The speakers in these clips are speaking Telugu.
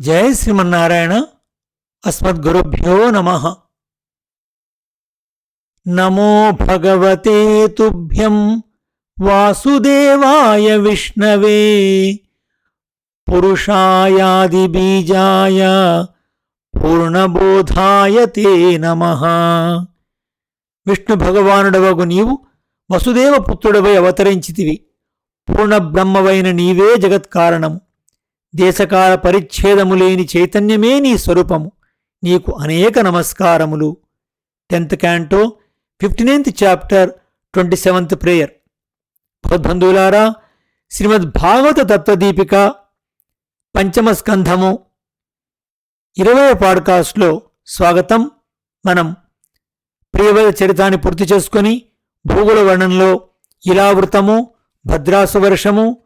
జయ శ్రీమన్నారాయణ అస్మద్గురుభ్యో నమ. నమో భగవతే తుభ్యం వాసుదేవాయ విష్ణవే. పురుషాయాదిబీజాయ పూర్ణబోధాయ తే నమ. విష్ణు భగవానుడవగు నీవు వసుదేవ పుత్రుడవై అవతరించితివి. పూర్ణ బ్రహ్మవైన నీవే జగత్కారణము. దేశకాల పరిచ్ఛేదము లేని చైతన్యమే నీ స్వరూపము. నీకు అనేక నమస్కారములు. Tenth canto fifteenth chapter twenty seventh prayer. భగవద్బంధువులారా శ్రీమద్ భాగవత తత్వదీపిక పంచమ స్కంధము ఇరవై పాడ్కాస్ట్లో స్వాగతం. మనం ప్రియవద చరితాన్ని పూర్తి చేసుకొని భూగోళ వర్ణంలో ఇలావృతము భద్రాసు వర్షము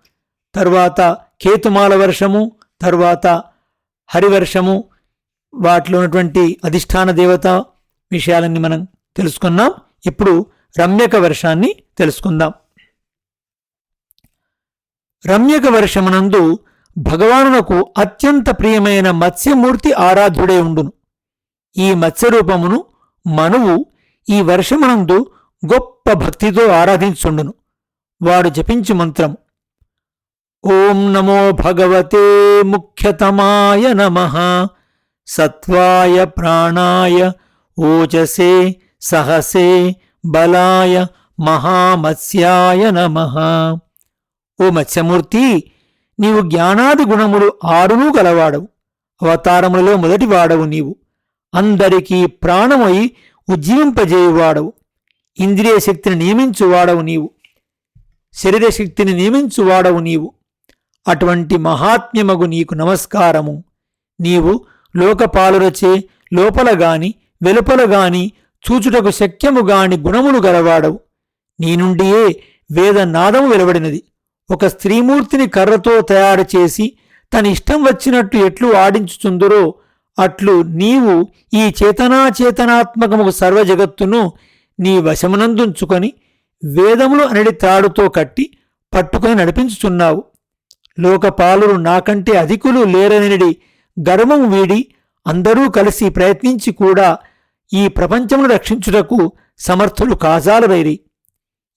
తర్వాత కేతుమాల వర్షము తర్వాత హరివర్షము వాటిలో ఉన్నటువంటి అధిష్టాన దేవత విషయాలన్నీ మనం తెలుసుకున్నాం. ఇప్పుడు రమ్యక వర్షాన్ని తెలుసుకుందాం. రమ్యక వర్షమునందు భగవానునకు అత్యంత ప్రియమైన మత్స్యమూర్తి ఆరాధ్యుడే ఉండును. ఈ మత్స్యరూపమును మనువు ఈ వర్షమునందు గొప్ప భక్తితో ఆరాధించుండును. వాడు జపించు మంత్రము. ఓం నమో భగవతే ముఖ్యతమాయ నమ. సత్వాయ ప్రాణాయ ఓజసే సహసే బలాయ మహామత్స్యాయ నమ. ఓ మత్స్యమూర్తి నీవు జ్ఞానాది గుణములు ఆరునూ గలవాడవు. అవతారములలో మొదటి వాడవు నీవు. అందరికీ ప్రాణమై ఉజ్జీవింపజేయువాడవు. ఇంద్రియ శక్తిని నియమించువాడవు నీవు. శరీర శక్తిని నియమించువాడవు నీవు. అటువంటి మహాత్మ్యమగు నీకు నమస్కారము. నీవు లోకపాలురచే లోపల గాని వెలుపల గాని చూచుటకు శక్యము గాని గుణములు గలవాడవు. నీ నుండియే వేదనాదము వెలువడినది. ఒక స్త్రీమూర్తిని కర్రతో తయారు చేసి తన ఇష్టం వచ్చినట్టు ఎట్లు ఆడించుచుందురో అట్లు నీవు ఈ చేతనాచేతనాత్మకము సర్వజగత్తును నీ వశమునందుంచుకొని వేదములు అనడి తాడుతో కట్టి పట్టుకొని నడిపించుచున్నావు. లోకపాలురు నాకంటే అధికులు లేరనిడి గర్వం వీడి అందరూ కలిసి ప్రయత్నించి కూడా ఈ ప్రపంచమును రక్షించుటకు సమర్థులు కాజాలవైరి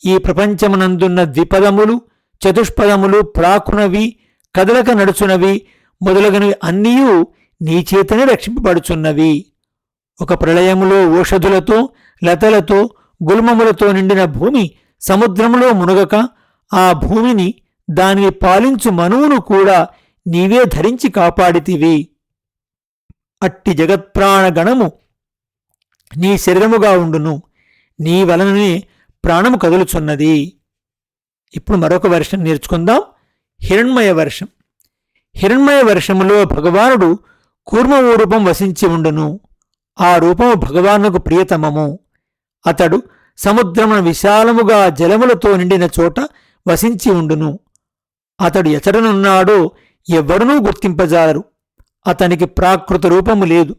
ఈ ప్రపంచమునందున్న ద్విపదములు చతుష్పదములు ప్రాకునవి కదలక నడుచునవి మొదలగునవి అన్నీయూ నీ చేతనే రక్షింపబడుచున్నవి. ఒక ప్రళయములో ఓషధులతో లతలతో గుల్మములతో నిండిన భూమి సముద్రములో మునగక ఆ భూమిని దానిని పాలించు మనువును కూడా నీవే ధరించి కాపాడితివి. అట్టి జగత్ప్రాణగణము నీ శరీరముగా ఉండును. నీ వలననే ప్రాణము కదులుచున్నది. ఇప్పుడు మరొక వర్షం నేర్చుకుందాం. హిరణ్మయ వర్షం. హిరణ్మయ వర్షములో భగవానుడు కూర్మవు రూపం వసించి ఉండును. ఆ రూపము భగవానుకు ప్రియతమము. అతడు సముద్రమున విశాలముగా జలములతో నిండిన చోట వసించి ఉండును. అతడు ఎతడనున్నాడో ఎవ్వరునూ గుర్తింపజాలరు. అతనికి ప్రాకృత రూపము లేదు.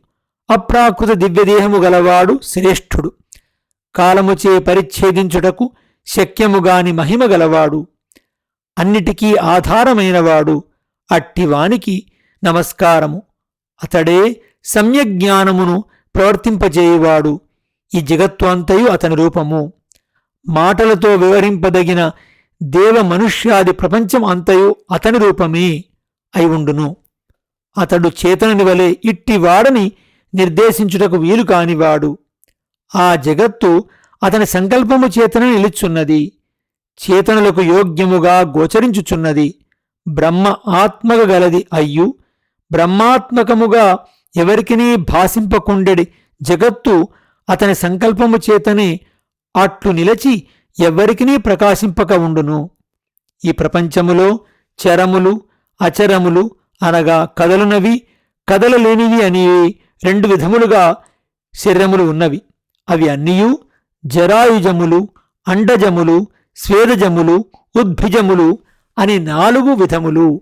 అప్రాకృత దివ్యదేహము గలవాడు శ్రేష్ఠుడు. కాలముచే పరిచ్ఛేదించుటకు శక్యముగాని మహిమ గలవాడు. అన్నిటికీ ఆధారమైనవాడు అట్టివానికి నమస్కారము. అతడే సమ్యజ్ఞానమును ప్రవర్తింపజేయువాడు. ఈ జగత్వంతయు అతని రూపము. మాటలతో వివరింపదగిన దేవ మనుష్యాది ప్రపంచం అంతయు అతని రూపమే అయి ఉండును అతడు చేతనుని వలె ఇట్టివాడని నిర్దేశించుటకు వీలు కానివాడు. ఆ జగత్తు అతని సంకల్పము చేతన నిలుచున్నది. చేతనులకు యోగ్యముగా గోచరించుచున్నది. బ్రహ్మ ఆత్మగ గలది అయ్యు. బ్రహ్మాత్మకముగా ఎవరికినీ భాసింపకుండెడి జగత్తు అతని సంకల్పము చేతనే అట్లు నిలచి ఎవ్వరికినీ ప్రకాశింపక ఉండును. ఈ ప్రపంచములో చరములు అచరములు అనగా కదలునవి కదలలేనివి అనేవి రెండు విధములుగా శరీరములు ఉన్నవి. అవి అన్నీయూ జరాయుజములు అండజములు స్వేదజములు ఉద్భిజములు అని నాలుగు విధములు.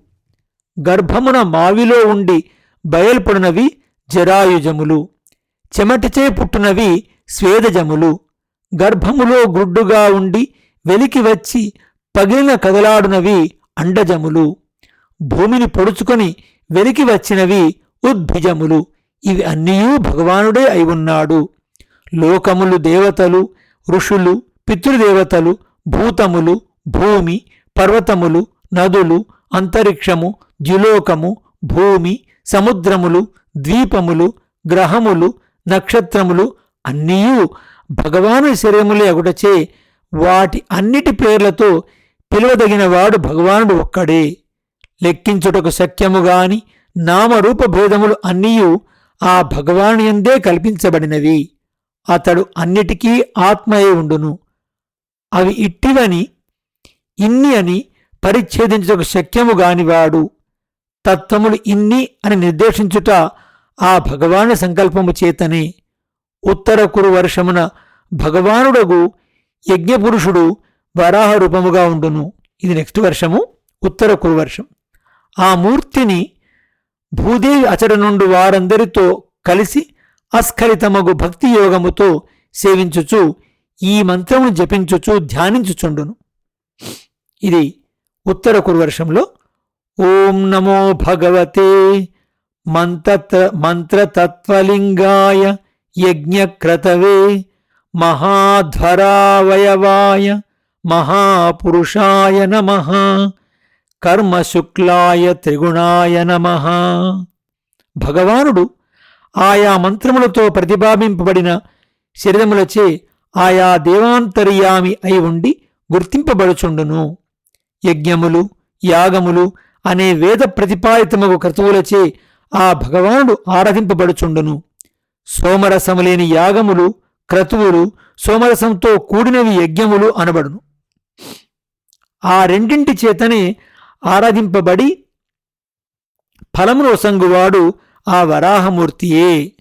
గర్భమున మావిలో ఉండి బయల్పడినవి జరాయుజములు. చెమటిచే పుట్టునవి స్వేదజములు. గర్భములో గుడ్డుగా ఉండి వెలికి వచ్చి పగిలిన కదలాడునవి అండజములు. భూమిని పొడుచుకొని వెలికి వచ్చినవి ఉద్భిజములు. ఇవి అన్నీయూ భగవానుడే అయి ఉన్నాడు. లోకములు దేవతలు ఋషులు పితృదేవతలు భూతములు భూమి పర్వతములు నదులు అంతరిక్షము ద్యులోకము భూమి సముద్రములు ద్వీపములు గ్రహములు నక్షత్రములు అన్నీయూ భగవాను శరీరములే అగుటచే వాటి అన్నిటి పేర్లతో పిలువదగిన వాడు భగవానుడు ఒక్కడే. లెక్కించుటకు శక్యము గాని నామరూప భేదములు అన్నీయు ఆ భగవాను ఎందే కల్పించబడినవి. అతడు అన్నిటికీ ఆత్మయే ఉండును. అవి ఇట్టివని ఇన్ని అని పరిచ్ఛేదించుటకు శక్యము గానివాడు తత్వములు ఇన్ని అని నిర్దేశించుట ఆ భగవాను సంకల్పము చేతనే. ఉత్తర కురు వర్షమున భగవానుడగు యజ్ఞపురుషుడు వరాహ రూపముగా ఉండును. ఇది నెక్స్ట్ వర్షము ఉత్తర కురు వర్షం. ఆ మూర్తిని భూదేవి అచడ నుండి వారందరితో కలిసి అస్ఖలితమగు భక్తి యోగముతో సేవించుచు ఈ మంత్రమును జపించుచు ధ్యానించుచుండును. ఇది ఉత్తర కురువర్షంలో ఓం నమో భగవతే మంత్ర మంత్రతత్వలింగాయ యజ్ఞక్రతవే మహాధ్వరావయవాయ మహాపురుషాయ నమ కర్మశుక్లాయ త్రిగుణాయ నమ. భగవానుడు ఆయా మంత్రములతో ప్రతిపాదింపబడిన శరీరములచే ఆయా దేవాంతర్యామి అయి ఉండి గుర్తింపబడుచుండును. యజ్ఞములు యాగములు అనే వేద ప్రతిపాదితమగు క్రతువులచే ఆ భగవానుడు ఆరాధింపబడుచుండును. సోమరసము లేని యాగములు క్రతువులు సోమరసంతో కూడినవి యజ్ఞములు అనబడును. ఆ రెండింటి చేతనే ఆరాధింపబడి ఫలమును ఒసంగువాడు ఆ వరాహమూర్తియే.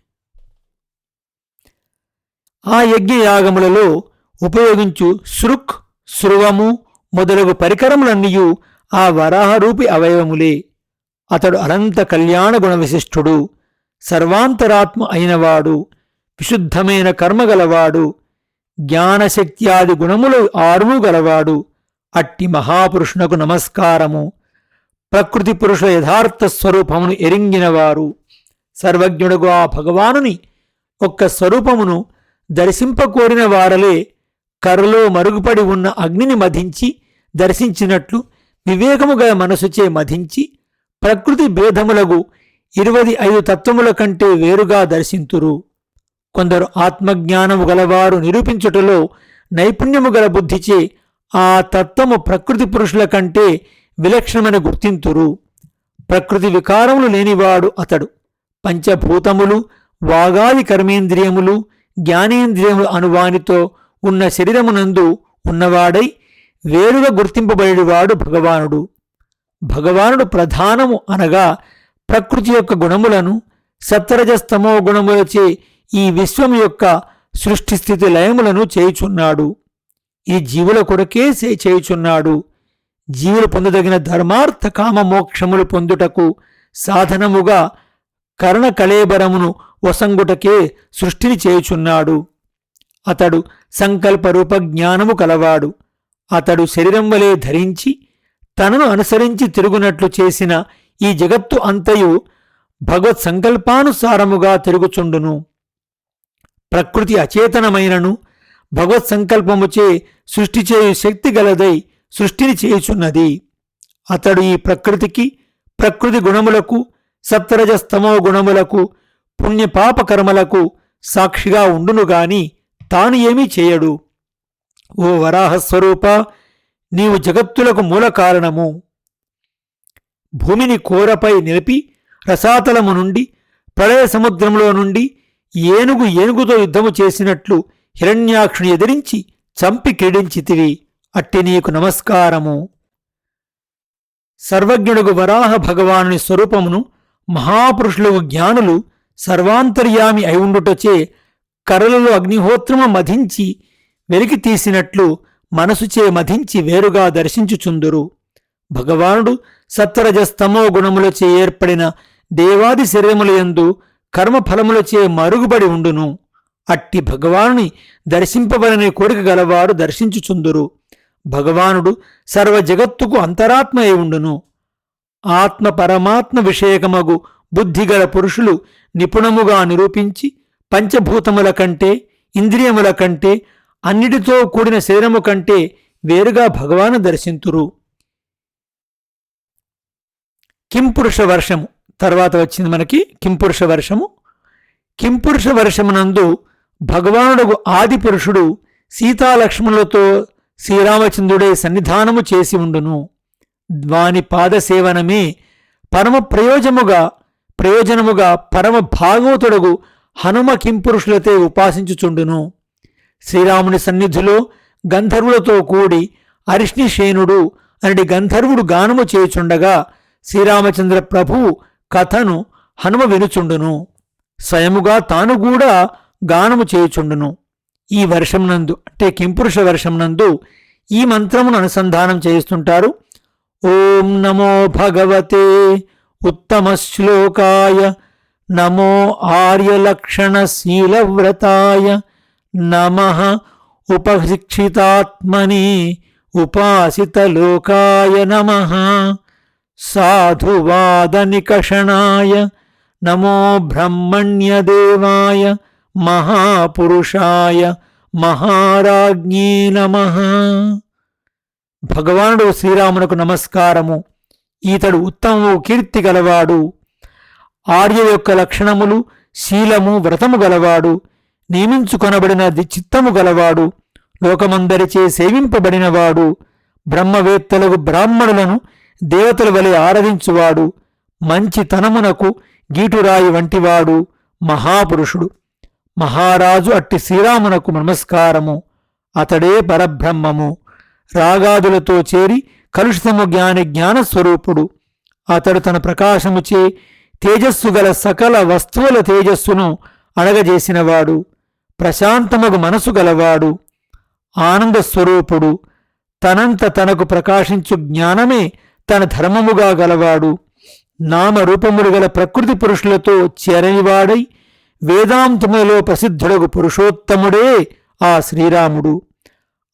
ఆ యజ్ఞయాగములలో ఉపయోగించు శృక్ శృవము మొదలగు పరికరములన్నీయు ఆ వరాహరూపి అవయవములే. అతడు అనంత కళ్యాణ గుణ విశిష్టుడు సర్వాంతరాత్మ అయినవాడు విశుద్ధమైన కర్మగలవాడు జ్ఞానశక్త్యాది గుణములు ఆరువు గలవాడు అట్టి మహాపురుషునకు నమస్కారము. ప్రకృతి పురుష యథార్థ స్వరూపమును ఎరింగినవారు. సర్వజ్ఞుడుగు ఆ భగవానుని ఒక్క స్వరూపమును దర్శింపకోరిన వారలే కర్రలో మరుగుపడి ఉన్న అగ్నిని మధించి దర్శించినట్లు వివేకము గల మనసుచే మధించి ప్రకృతి భేదములగు ఇరవై ఐదు తత్వముల కంటే వేరుగా దర్శింతురు. కొందరు ఆత్మజ్ఞానము గలవారు నిరూపించుటలో నైపుణ్యము గల బుద్ధిచే ఆ తత్వము ప్రకృతి పురుషుల కంటే విలక్షణమైన గుర్తింతురు. ప్రకృతి వికారములు లేనివాడు అతడు. పంచభూతములు వాగాది కర్మేంద్రియములు జ్ఞానేంద్రియములు అనువానితో ఉన్న శరీరమునందు ఉన్నవాడై వేరుగా గుర్తింపబడేవాడు భగవానుడు. భగవానుడు ప్రధానము అనగా ప్రకృతి యొక్క గుణములను సత్వరజస్తమో గుణములచే ఈ విశ్వం యొక్క సృష్టి స్థితి లయములను చేయుచున్నాడు. ఈ జీవుల కొరకే సే- చేయుచున్నాడు. జీవులు పొందదగిన ధర్మార్థ కామ మోక్షములు పొందుటకు సాధనముగా కరణ కళేబరమును వసంగుటకే సృష్టిని చేయుచున్నాడు. అతడు సంకల్పరూప జ్ఞానము కలవాడు. అతడు శరీరం వలె ధరించి తనను అనుసరించి తిరుగునట్లు చేసిన ఈ జగత్తు అంతయు భగవత్ సంకల్పానుసారముగా తిరుగుచుండును. ప్రకృతి అచేతనమైనను భగవత్ సంకల్పముచే సృష్టి చేయు శక్తి గలదై సృష్టిని చేయుచున్నది. అతడు ఈ ప్రకృతికి ప్రకృతి గుణములకు సప్తరజస్తమో గుణములకు పుణ్యపాప కర్మలకు సాక్షిగా ఉండును గాని తాను ఏమీ చేయడు. ఓ వరాహస్వరూప నీవు జగత్తులకు మూల కారణము. భూమిని కోరపై నిలిపి రసాతలము నుండి ప్రళయ సముద్రంలో నుండి ఏనుగు ఏనుగుతో యుద్ధము చేసినట్లు హిరణ్యాక్షుని ఎదిరించి చంపి క్రీడించితివి. అట్టి నీకు నమస్కారము. సర్వజ్ఞుడుగు వరాహ భగవానుని స్వరూపమును మహాపురుషులకు జ్ఞానులు సర్వాంతర్యామి అయివుండుటచే కర్రలలో కరలలో అగ్నిహోత్రము మధించి వెలికి తీసినట్లు మనసుచే మధించి వేరుగా దర్శించుచుందురు. భగవానుడు సత్వరజస్తమో గుణములచే ఏర్పడిన దేవాది శరీరములయందు కర్మఫలములచే మరుగుబడి ఉండును. అట్టి భగవానుని దర్శింపబలనే కోరిక గలవారు దర్శించుచుందురు. భగవానుడు సర్వ జగత్తుకు అంతరాత్మ అయి ఉండును. ఆత్మ పరమాత్మ విషయకమగు బుద్ధిగల పురుషులు నిపుణముగా నిరూపించి పంచభూతముల కంటే ఇంద్రియముల కంటే అన్నిటితో కూడిన శరీరము కంటే వేరుగా భగవాను దర్శింతురు. కింపురుష వర్షము. తర్వాత వచ్చింది మనకి కింపురుష వర్షము. కింపురుష వర్షమునందు భగవానుడు ఆది పురుషుడు సీతాలక్ష్మణులతో శ్రీరామచంద్రుడే సన్నిధానము చేసి ఉండును. వాని పాదసేవనమే పరమ ప్రయోజముగా ప్రయోజనముగా పరమ భాగవతుడగు హనుమ కింపురుషులతే ఉపాసించుచుండును. శ్రీరాముని సన్నిధిలో గంధర్వులతో కూడి అరిష్ణిశేనుడు అనడి గంధర్వుడు గానము చేయుచుండగా శ్రీరామచంద్ర ప్రభు కథను హనుమ వినుచుండును. స్వయముగా తాను కూడా గానము చేయుచుండును. ఈ వర్షంనందు అంటే కింపురుష వర్షంనందు ఈ మంత్రమును అనుసంధానం చేస్తుంటారు ఓం నమో భగవతే ఉత్తమ శ్లోకాయ నమో ఆర్యలక్షణశీలవ్రతాయ నమ ఉపశిక్షితాత్మని ఉపాసితలోకాయ నమ. సాధువాదనికషణాయ నమో బ్రహ్మణ్యదేవాయ మహాపురుషాయ మహారాజ్ఞీ నమ భగవానుడు శ్రీరామునకు నమస్కారము. ఈతడు ఉత్తమము కీర్తి గలవాడు. ఆర్య యొక్క లక్షణములు శీలము వ్రతము గలవాడు. నియమించుకొనబడిన చిత్తము గలవాడు. లోకమందరిచే సేవింపబడినవాడు. బ్రహ్మవేత్తలకు బ్రాహ్మణులను దేవతల వలె ఆరాధించువాడు మంచి తనమునకు గీటురాయి వంటివాడు మహాపురుషుడు. మహారాజు అట్టి శ్రీరామునకు నమస్కారము. అతడే పరబ్రహ్మము. రాగాదులతో చేరి కలుషితము జ్ఞాని జ్ఞానస్వరూపుడు. అతడు తన ప్రకాశముచే తేజస్సు గల సకల వస్తువుల తేజస్సును అడగజేసినవాడు ప్రశాంతమగు మనసు గలవాడు. ఆనంద స్వరూపుడు తనంత తనకు ప్రకాశించు జ్ఞానమే తన ధర్మముగా గలవాడు. నామరూపములు గల ప్రకృతి పురుషులతో చేరనివాడై వేదాంతములలో ప్రసిద్ధుడగు పురుషోత్తముడే ఆ శ్రీరాముడు.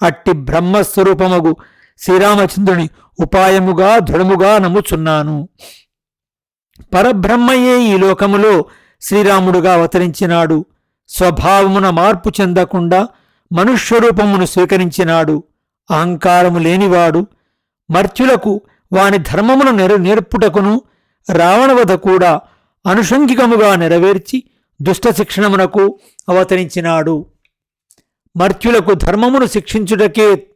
అట్టి బ్రహ్మస్వరూపమగు శ్రీరామచంద్రుని ఉపాయముగా దృఢముగా నమ్ముచున్నాను. పరబ్రహ్మయే ఈ లోకములో శ్రీరాముడుగా అవతరించినాడు. స్వభావమున మార్పు చెందకుండా మనుష్యరూపమును స్వీకరించినాడు. అహంకారము లేనివాడు. మర్చులకు వాని ధర్మమును నెర నేర్పుటకును రావణవధ కూడా అనుషంగికముగా నెరవేర్చి దుష్ట శిక్షణమునకు అవతరించినాడు. మర్చులకు ధర్మమును శిక్షించుటకే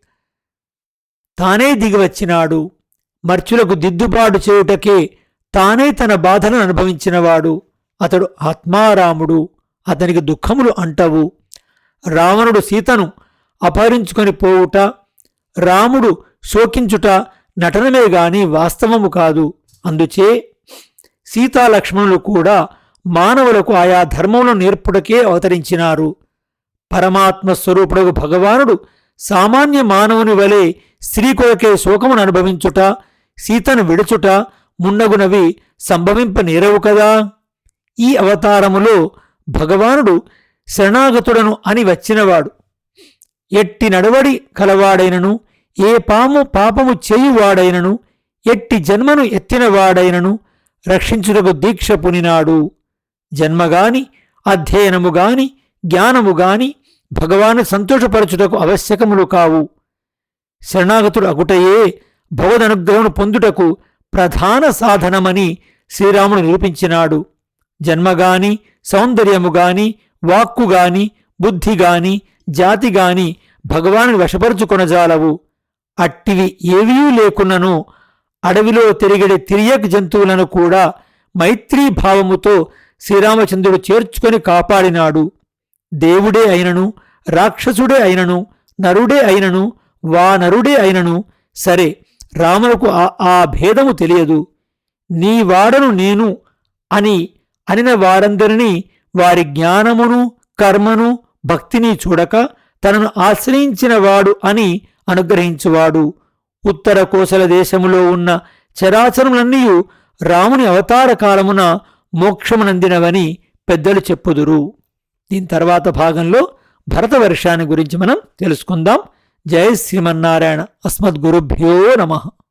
తానే దిగివచ్చినాడు. మర్చులకు దిద్దుబాటు చేయుటకే తానే తన బాధను అనుభవించినవాడు. అతడు ఆత్మారాముడు అతనికి దుఃఖములు అంటవు. రావణుడు సీతను అపహరించుకొని పోవుట రాముడు శోకించుట నటనమే గాని వాస్తవము కాదు. అందుచే సీతాలక్ష్మణులు కూడా మానవులకు ఆయా ధర్మములను నేర్పుటకే అవతరించినారు. పరమాత్మ స్వరూపుడు భగవానుడు సామాన్య మానవుని వలె స్త్రీ కొరకే శోకమును అనుభవించుట సీతను విడుచుట మున్నగునవి సంభవింపనేరవు కదా? ఈ అవతారములో భగవానుడు శరణాగతుడను అని వచ్చినవాడు ఎట్టి నడవడి కలవాడైనను ఏ పాము పాపము చేయువాడైనను ఎట్టి జన్మను ఎత్తినవాడైనను రక్షించుటకు దీక్ష పునినాడు. జన్మగాని అధ్యయనముగాని జ్ఞానముగాని భగవాను సంతోషపరచుటకు ఆవశ్యకములు కావు. శరణాగతుడు అగుటయే భగవదనుగ్రహం పొందుటకు ప్రధాన సాధనమని శ్రీరాముడు నిరూపించినాడు. జన్మగాని సౌందర్యముగాని వాక్కుగాని బుద్ధిగాని జాతిగాని భగవాను వశపరుచుకొనజాలవు. అట్టివి ఏవీ లేకున్నను అడవిలో తిరిగిడే తిరియక్ జంతువులను కూడా మైత్రీ భావముతో శ్రీరామచంద్రుడు చేర్చుకొని కాపాడినాడు. దేవుడే అయినను రాక్షసుడే అయినను నరుడే అయినను వా నరుడే అయినను. సరే రామునకు ఆ భేదము తెలియదు. నీ వాడను నేను అని అనిన వారందరినీ వారి జ్ఞానమును కర్మను భక్తిని చూడక తనను ఆశ్రయించినవాడు అని అనుగ్రహించువాడు. ఉత్తర కోసల దేశములో ఉన్న చరాచరములన్నీ రాముని అవతార కాలమున మోక్షమునందినవని పెద్దలు చెప్పుదురు. దీని తర్వాత భాగంలో భరతవర్షాన్ని గురించి మనం తెలుసుకుందాం. జయ శ్రీమన్నారాయణ. అస్మద్గురుభ్యో నమః.